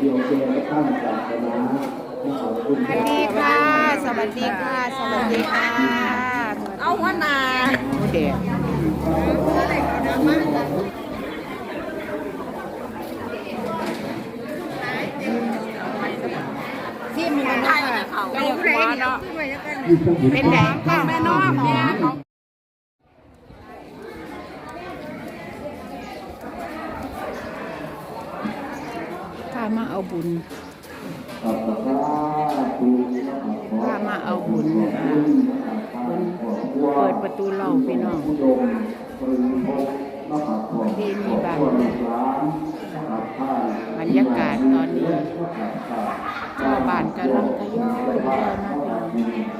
เกี่ยวแก่ตั้งศาสนานะครับคุณสวัสดีค่ะ สวัสดีค่ะ สวัสดีค่ะ เอาหัวหน้าหมูแดงที่มันกันค่ะเอาผู้ใดเนาะเป็นแดงค่ะแม่น้องเนี่ยเขา ถ้า มาเอาบุญข้ามาเอาบุญบุญเปิดประตูเราพี่น้องที่นี่บ้านบรรยากาศตอนนี้ชาวบ้านกำลังทยอยมาพี่น้อง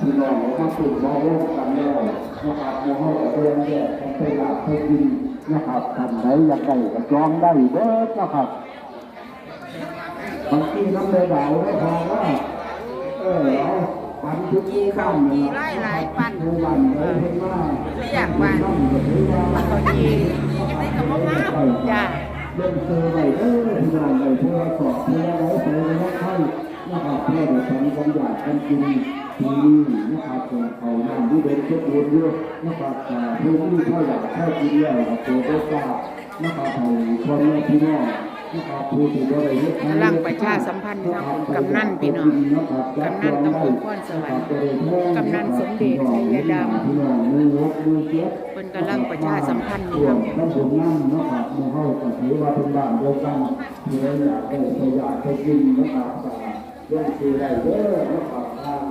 สู่มาร่วมกันแล้วนะครับมาให้เดินแยกกันไปหลับไปกินนะครับทำไหนอยากได้ก็จองได้เด้อนะครับบางทีน้ำเลยดาวได้พอว่าเออเอาปันทุกที่ข้ามมีไล่หลายปันทุกวันเลยเห็นว่าไม่อยากวันต้องถือว่าเขายียังไม่กับพ่อมาจ้าเล่นเซอร์ไปเด้อพี่น้องไปเพื่อสอบเพื่อไว้เพื่อไว้ให้นะครับเพื่อได้ทำความอยากกันกิน ทีนี้นะครับเขานำที่เดินเช็ดวนเยอะนะครับเพื่อที่เขาอยากให้กินแล้วกับตัวก็กล้านะครับให้คนแม่พี่น้องนะครับผู้ที่ได้เฮ็ดกำลังประชาสัมพันธ์ครับกำนันพี่น้อง กำนันตำบลพรสวรรค์กำนันสมเด็จชัยดำเจ็นกำลังประชาสัมพันธ์อยู่ช่วครับท่านผมนั่งนะครับมาเข้ากับถือว่าเป็นบ้านเดียวกันเพื่ออยากให้อยากไปกินนะครับ แต่เรื่องคือได้เด้อนะครับทาง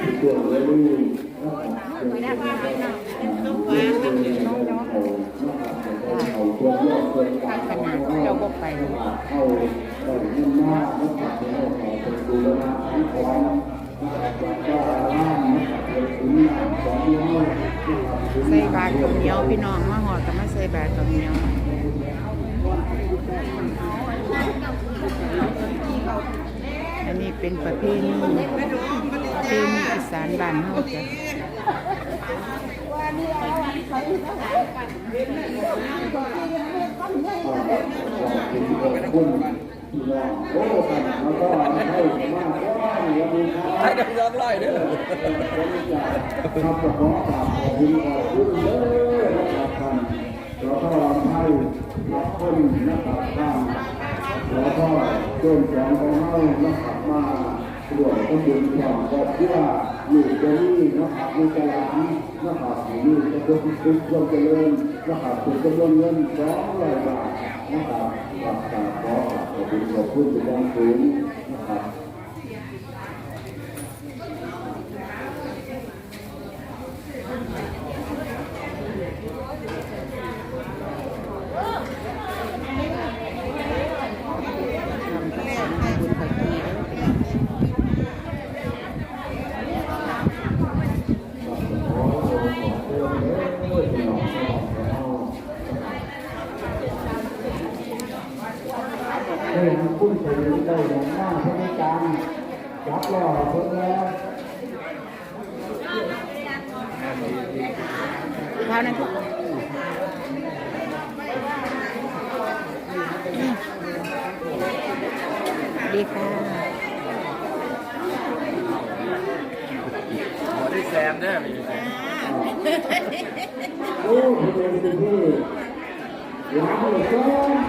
ที่ตัวเลยนี่นะครับเอาตัวเยอะเกินไปทางขนาดเจ้าบ่ไปเข้าได้ยินมากนะครับเป็นเรื่องของเป็นดูแลที่พร้อมนะครับแล้วก็ร่างนะครับเป็นคุณงานของน้องครับใส่บาตรข้าวเหนียวพี่น้องมาหอดก็มาใส่บาตรข้าวเหนียว อันนี้เป็นประเพณีประเพณีอีสานบ้านเฮาจ้ะใช้กันย้อนไล่เด้อขอบคุณครับขอบคุณขอบคุณเด้อนะครับท่านแล้วก็ให้รับคนนะครับ แล้วก็ต้นสองของเฮานะครับมาตรวจข้อมูลความบอกว่าอยู่ตรงนี้นะครับมีกระลานนะครับอยู่จะเป็นทุกคนเจริญนะครับเป็จำนวนเงินสองร้อยบาทนะครับกับการขอขอบคุณขอบคุณเป็นอย่างสูงนะครับ ทำประสงค์บุญประทีเด้อ ได้ทำคุ้นเคยได้อย่างหน้าพระจารย์ รับรอเพิ่มแล้วเท่านั้นทุกดีค่ะได้แซมเด้อมีแซมโอ้ที่เป็นที่หลายคนก็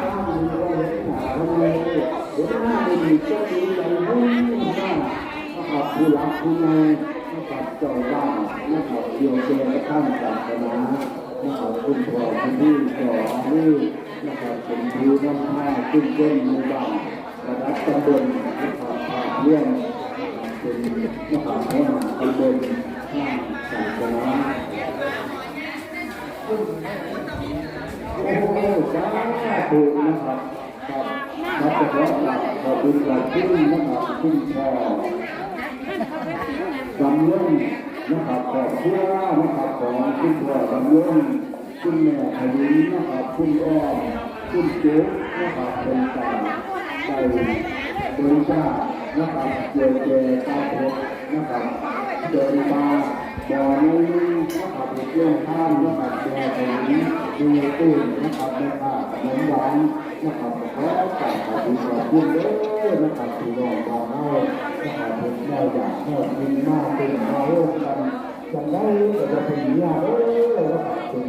ตามอยู่ว่าทำไม เดี๋ยวหน้าไปดีเจ้าดีใจมุ่งว่านะครับผู้รักผู้นายนะครับเจ้าบ้านนะครับเกี่ยวแก่ข้ามศาสนานะครับคุณพ่อคุณพี่ต่ออายุนะครับเป็นผู้นำพาขึ้นเต้นในบ้านระดับตำบลนะครับผ่านเรื่องเป็นนะครับหัวหน้าตำบลข้ามศาสนาโอ้โหสาธุนะครับ ครับขอบคุณขอบคุณนะครับคุณพ่อจำเรื่องนะครับขอบคุณนะครับของคุณพ่อจำเรื่องคุณแม่พยุนนะครับคุณอ้อมคุณเจ๊นะครับเป็นตาใจบริจาคนะครับเจเจตาเพชรนะครับเดินมา บ่อนี้นะครับเรื่องข้ามนะครับแม่พยุนดูตื่นนะครับในะครับน้ำหวานนะครับขอฝากขอบคุณขอบคุณเด้อนะครับที่รองเราให้นะครับเป็นได้อยากให้กินมากเป็นมาโลกกันจังได้ก็จะเป็นยาเด้อนะครับเป็น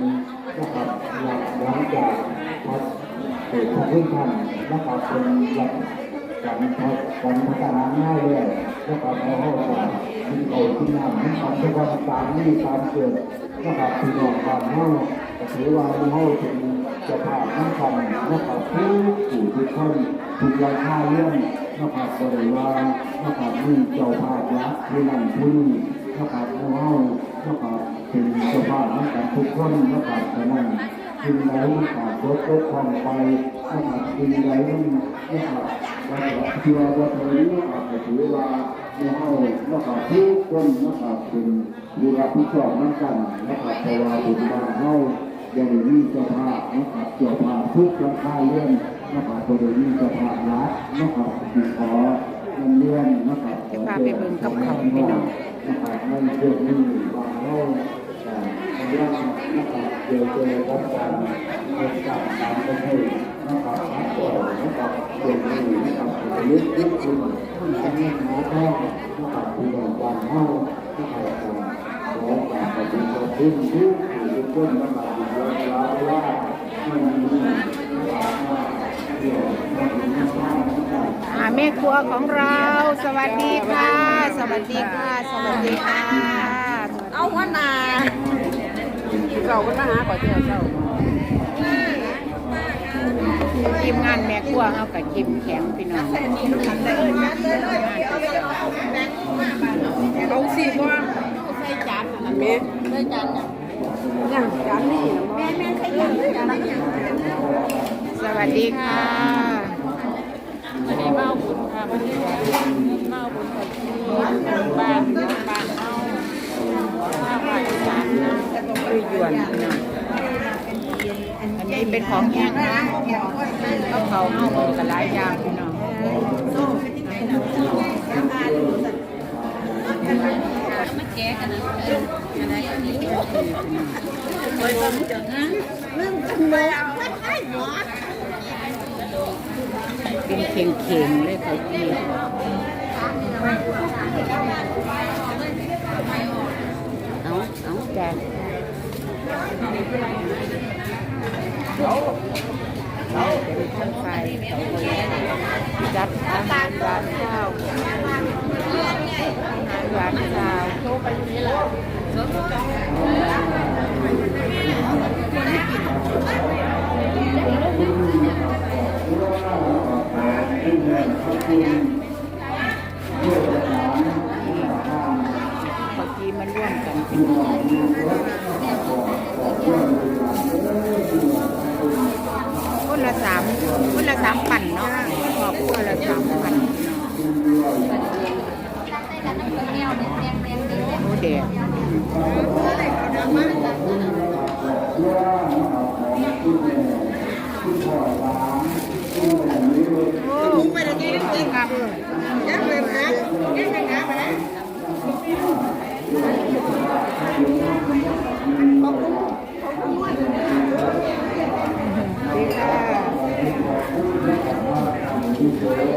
นะครับหลังหลังจากพัดเกิดขึ้นทันนะครับเป็นหลัก การพัดการพัฒนาง่ายเลยนะครับพอเข้าใจที่เขาที่น้ำที่ทำทุกวันตามนี้ตามเกิดนะครับที่น้องบ้านเฮาก็ถือว่าเฮาเป็นเจะผ่านทั้งคันะครับผู้ผู้ทุกคนทุกราคาเรื่องนะครับบริวารนะครับนี่เจ้าภาพรักผู้นั้นผู้นี้นะครับเฮานะครับเป็นเจ้าภาพทั้งกันทุกคนนะครับฉะนั้นสิ่งใดมันขาดตกตกของไปนะครับสิ่งใดมัน นะครับว่าเชื่อว่าเธอนี้นะครับก็ถือว่าเฮานะครับทุกคนนครับเป็นผู้รับผิดชอบนั่นกันนะครับเพราะว่าเป็นบ้านเฮายังมีเจ้าภาพนะครับเจ้าภาพทุกราคาเรื่องนะครับตัวนี้เจ้าภาพรัฐนะครับขอเงินเดือนนะครับจะพาไปเบิ่งกับเขาพี่น้องนะครับในเรื่องนี้บางเราแต่เรื่องนะครับเกี่ยวกับการเกิดการการประเทศ นะครับพักก่อนนะครับเรื่องนี้นะครับลึกลึกซึ้งที่นี่หมอแพทย์นะครับที่โรงพยาบาลเฮานะครับขอการปฏิบัติทุกทุกทุกคนนะครับที่เวลาว่าไม่มีเกี่ยวกับเรื่องของการอ่าแม่ครัวของเรา สวัสดีค่ะ สวัสดีค่ะ สวัสดีค่ะ เอาหัวหน้าเราก็มาหาก่อนเที่ยวเจ้า ทีมงานแม่ครัวเอากับจิมแข็งพี่น้องเอาสิว่าใส่จานอันนี้ใส่จานอย่างจานนี่แม่แม่ใส่จานจานนี่สวัสดีค่ะวันนี้เมาบุญค่ะวันนี้เมาบุญกับที่บ้านบ้านเอามาไหว้จานนะด้วยยวนพี่น้อง อันนี้เป็นของแห้งนะก็เขาเอามดกับหลายอย่างพี่น้องมาแกะกันนะอะไรอันนี้ไปบังจังนะเรื่องกันไปเอาไม่ให้หมอเป็นเข่งเข่งๆเลยเขาจีเอาเอาจ้ะ เป็นข้างไฟจัดอาหารหวานข้าวอาหารหวานข้าวโชว์ไปนี้ละที่แทนขอบคุณเมื่อกี้มันร่วมกันที่มองดูรถขอขอเพื่อนดูหลังเอ้ยที่มองคุณ คนละสามคนละสามพันเนาะขอบคนละสามพันโอ้เด็ก ว่านะครับของคุณแม่คุณพ่อหลานคุณแม่นี้เลย โอ้ไปเลยกินกินครับยังเลยนะยังเลยนะมาแล้วดีค่ะ ที่เ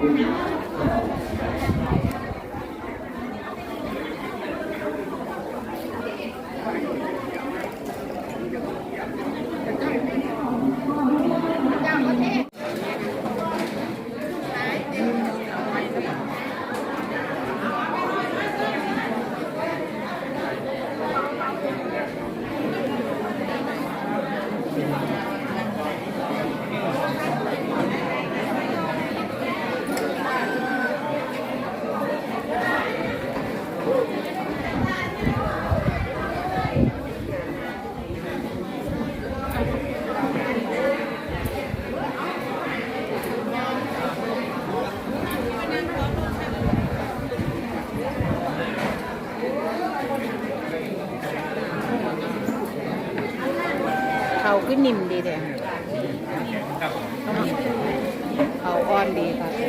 Obrigado. นิ่มดีเด้เขาอ่อนดีครับ นี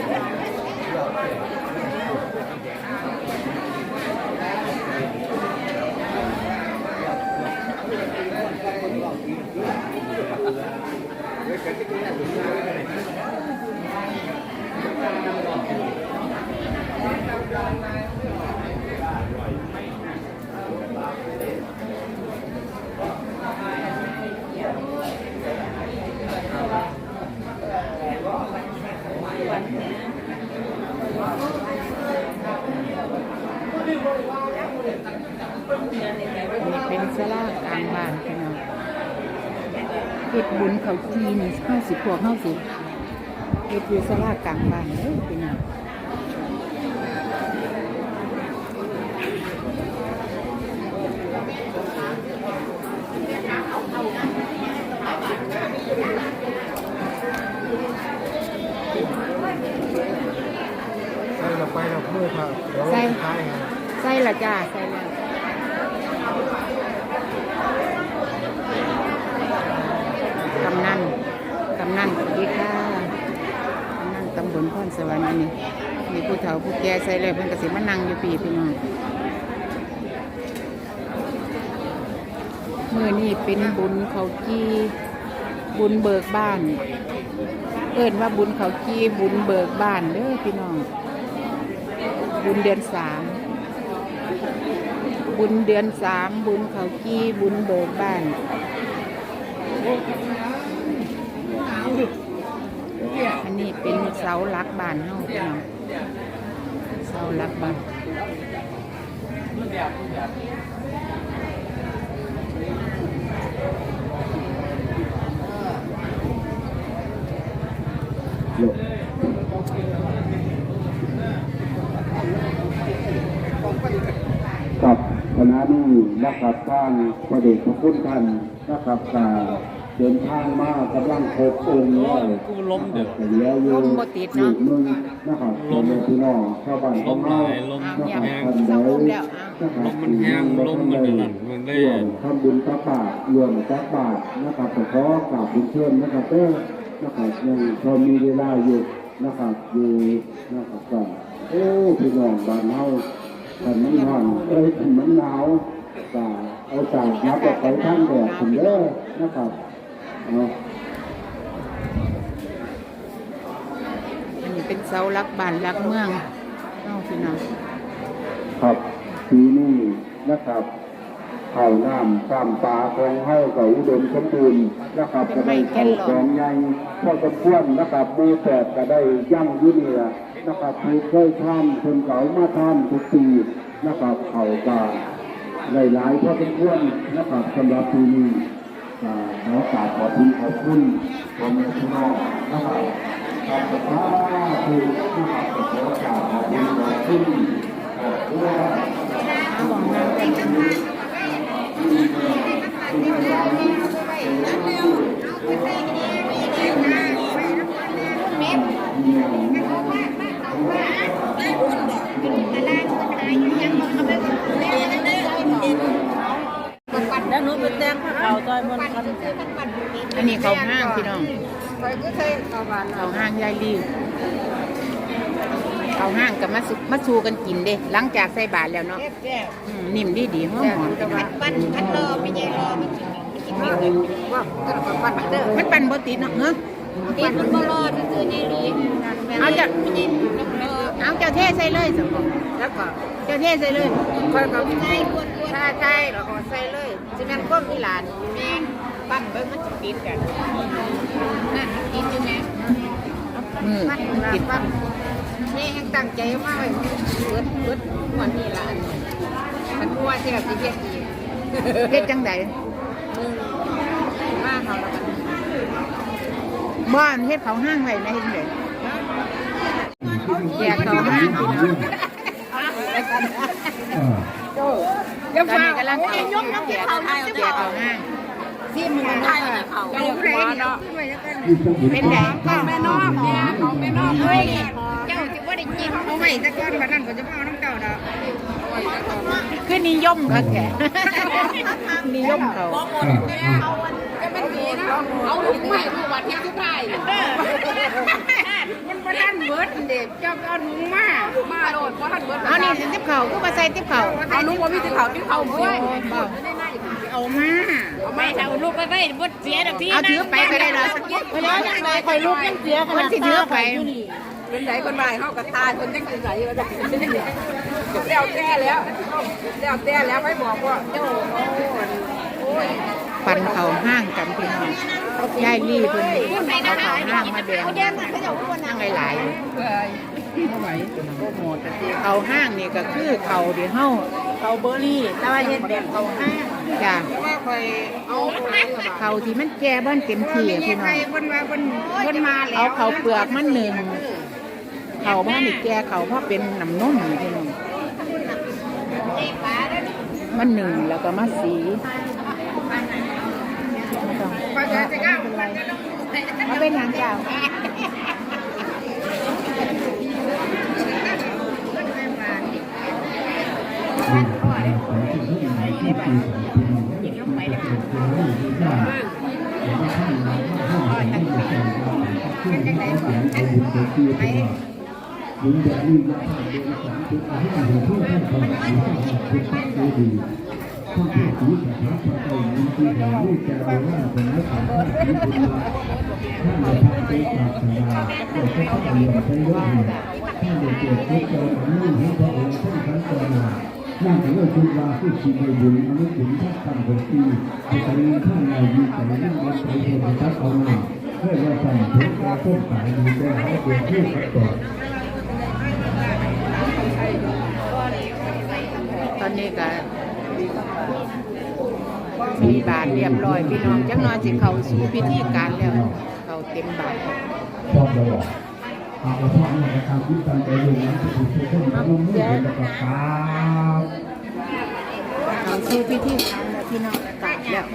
่เป็นสลากลางบ้านพี่น้องเฮ็ด บุญเขาจีนห้าสิบพวกห้าสิบเฮ็ดอยู่สลากลางบ้านเด้อพี่น้องใส่เราไปเราพูดครับเดี๋ยวใส่ท้ายครับใส่ละจ้า ใส่ละกำนันกำนันสวัสดีค่ะกำนันตำบลพรสวรรค์อันนี้มีผู้เฒ่าผู้แก่ใส่เลยเพิ่นก็สิมานั่งอยู่ปีพี่น้องมื้อนี้เป็นบุญเขาจีบุญเบิกบ้าน เอิ้นว่าบุญเขาจีบุญเบิกบ้านเด้อพี่น้อง บุญเดือนสามบุญเดือนสามบุญเขากี้บุญเบิกบ้านอันนี้เป็นเสาหลักบ้านเฮาพี่น้อง เสาหลักบ้านกับคณะนี้นะครับทางประเดชพระคุณท่านนะครับกา เดินทางมากำลังครบองค์แล้วกูล้มเด้อแต่เหลืออยู่ลมบ่ติดเนาะอยู่มึงนะครับลมพี่น้องชาวบ้านลมหลายลมอ้าวแห้งเสาลมแล้วอ้าวนะครับลมมันแห้งลมมันนั่นมันได้ร่วมทำบุญตักบาตรรวมตักบาตรนะครับขอขอบคุณเชิญนะครับเด้อนะครับยังพอมีเวลาอยู่นะครับอยู่นะครับก็โอ้พี่น้องบ้านเฮาถ้ามันร้อนเอ้ยถ้ามันหนาวก็เอาจากนับออกไปทางแดดถึงเด้อนะครับเอันนี้เป็นเสาลักบ้านลักเมืองเฮาพี่น้องครับปีนี้นะครับข้าวน้ำข้ามปลาของเฮากับอุดมสมบูรณ์นะครับก็ได้เข้าของใหญ่พอสมควรนะครับหมูแปดก็ได้ย่งยุ่นี่ละนะครับผู้เคยทำคนเก่ามาทำทุกปีนะครับเขาก็หลายๆพอสมควรนะครับสำหรับปีนี้ ขอบคุณขอบคุณพ่อแม่พี่น้องนะครับขอบคุณนะครับขอกราบขอบคุณขอบคุณเอาบอกนางกันแล้ว หนูไปแต่งผ้าขาวซอยมันกันอันนี้เขาห้างพี่น้องไปก็เคยเอาบานเขาห้างยายรีเขาห้างกับมาสุมาชูกันกินเด้หลังจากใส่บาทแล้วเนาะแก้วอืมนิ่มดีดีหอมหอมพี่น้องปั้นปั้นรอไม่ใช่รอมันกินไม่ได้ว่าก็ปั้นเด้อมันปั่นบ่ติดเนาะเนาะตีมันบ่รอซื่อๆในนี้เอาจ้ะไม่ใช่เออเอาทใส่เลยสมบูรณ์แล้วก็เจ้าเทใส่เลยคอยกับใช่ ใช่ใช่แล้วก็ใส่เลยสิแม่นก้มอีหลานแม่ปั้นเบิ่งมันจะติดกันนั่นกินอยู่แม่มือปั้นกินปั้นนี่ยังตั้งใจมากเลยเบิดเบิดวันนี้ละอันมันกลัวที่แบบจะเฮ็ดอีกเฮ็ดจังไดมาเขาแล้วกันบ้านเฮ็ดเขาห้างไว้ในเฮ็ดจังไดแจกเขาห้าง พี่น้องเออตอนนี้กำลังแจกแจกแจกเขาห้างที่มึงมันได้เขาเอาผู้ใดเนาะที่ต้องอยู่เป็นไดก็แม่น้อกเนี่ยเขาแม่น้อกเฮ้ยเจ้าสิบ่ได้กินเอาไว้ซะก้อนวันนั้นก็จะเอาน้ำเก่าดอก คือนิยมค่ะแกนิยมเขาเออเออก็มันดีนะเอาลูกใหม่ผู้วัดที่ทุกไทยมันบ่ทันเบิดเด็กเจ้าเอาหนูมามาโลดบ่ทันเบิดเอานี่ติ๊บเขาคือมาใส่ติ๊บเขาเอาลูกว่ามีที่เขาที่เขาเว้ยเอามา เอาไม่เอาลูกไปไว้บ่เสียดอกพี่เอาถือไปก็ได้ละเพราะว่าจังได๋คอยลูกยังเสียขคนนาดที่ถือไปเป็นไดคนใหม่เฮาก็ตายคนจังได๋ว่า แล้วแต่แล้วแล้วแต่แล้วไม่บอกว่าเจ้าโอ้ยปันเขาห้างกันพี่น้องยายลี่เพิ่นเอาเขาห้างมาแบ่งนั่งหลายๆเอ้ยโปรโมทแต่ที่เขาห้างนี่ก็คือเขาเดี๋ยวเฮาเขาเบอร์รี่แต่ว่าเฮ็ดแบบเขาห้าจ้ะว่าคอยเอาไปเขาที่มันแก่บ้านเต็มที่อะพี่น้องบนมาบนบนมาแล้วเอาเขาเปลือกมันหนึ่งเขาบ้านนี่แก่เขาเพราะเป็นน้ำนมนี่พี่น้อง มันหนึ่งแล้วก็มาสีไม่ต้องก็จะจะก้าวเอาเป็นหางเจ้ายิน ดีที่จะทำเรื่องสามสิบห้าหัวเพื่อท่านความสุขทุกท่านดีดีท่านผู้ถือสถาพระเจ้ายินดีแห่งลูกแก่เราว่าเป็นนักข่าวท่านถือบุญมาท่านจะทำเป็นปราศนาเพื่อให้ท่านเรียนไปด้วยท่านจะเกิดทุกข์ใจของลูกให้พระองค์ท่านทั้งตระหนักนั่นถือว่าจุฬาที่ชีวิตบุญมนุษย์ถึงท่านทำคนที่จะเป็นท่านนายยิ่งแต่ยิ่งวัดไปเทวทัตเอาหน้าเพื่อว่าสั่งทุกข์และต้นสายดีแก่ให้เป็นผู้ประกอบ ตอนนี้ ก็มีบาทเรียบร้อยพี่น้องจังน้อยสิเขาสู่พิธีการแล้วเขาเต็มบาทชอบเราบอกเอาละพ่อเนี่ยนะครับที่ตั้งใจดูนั้นที่ถูกทุกคนต้องมุ่เป็นประกาศเขาสู่พิธีการแล้วพี่น้องกลับแล้ว